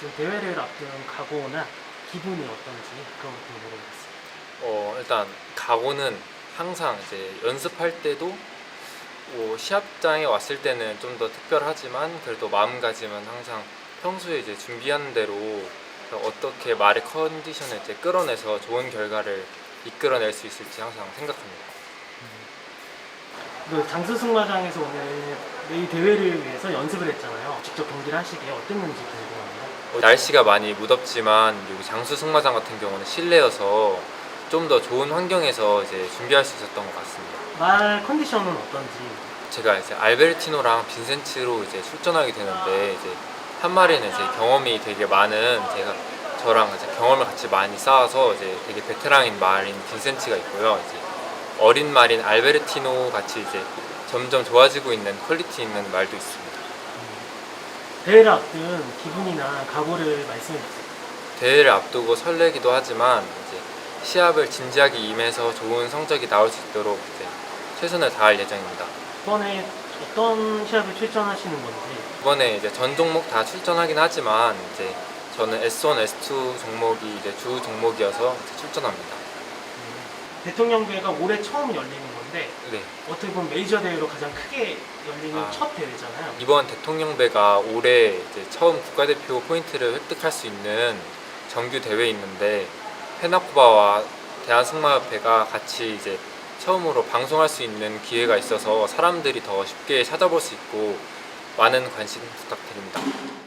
지금 대회를 앞둔 각오나 기분이 어떤지 그런 것도 물어보겠습니다. 어, 일단 각오는 항상 이제 연습할 때도 뭐 시합장에 왔을 때는 좀 더 특별하지만 그래도 마음가짐은 항상 평소에 이제 준비하는 대로 어떻게 말의 컨디션을 이제 끌어내서 좋은 결과를 이끌어낼 수 있을지 항상 생각합니다. 그 장수 승마장에서 오늘 이 대회를 위해서 연습을 했잖아요. 직접 경기를 하시기에 어땠는지 궁금합니다. 어, 날씨가 많이 무덥지만 여기 장수 승마장 같은 경우는 실내여서 좀 더 좋은 환경에서 이제 준비할 수 있었던 것 같습니다. 말 컨디션은 어떤지 제가 이제 알베르티노랑 빈센츠로 이제 출전하게 되는데 이제 한 마리는 이제 경험이 되게 많은 제가 저랑 이제 경험을 같이 많이 쌓아서 이제 되게 베테랑인 말인 빈센츠가 있고요. 이제 어린 말인 알베르티노 같이 이제 점점 좋아지고 있는 퀄리티 있는 말도 있습니다. 대회를 앞둔 기분이나 각오를 말씀해 주세요. 대회를 앞두고 설레기도 하지만 이제 시합을 진지하게 임해서 좋은 성적이 나올 수 있도록 이제 최선을 다할 예정입니다. 이번에 어떤 시합에 출전하시는 건지 이번에 이제 전 종목 다 출전하긴 하지만 이제 저는 S1, S2 종목이 이제 주 종목이어서 이제 출전합니다. 음, 대통령대회가 올해 처음 열리는 건데 네. 어떻게 보면 메이저 대회로 가장 크게 열리는 아. 첫 대회잖아요. 이번 대통령배가 올해 이제 처음 국가대표 포인트를 획득할 수 있는 정규 대회 있는데 페나코바와 대한승마협회가 같이 이제 처음으로 방송할 수 있는 기회가 있어서 사람들이 더 쉽게 찾아볼 수 있고 많은 관심 부탁드립니다.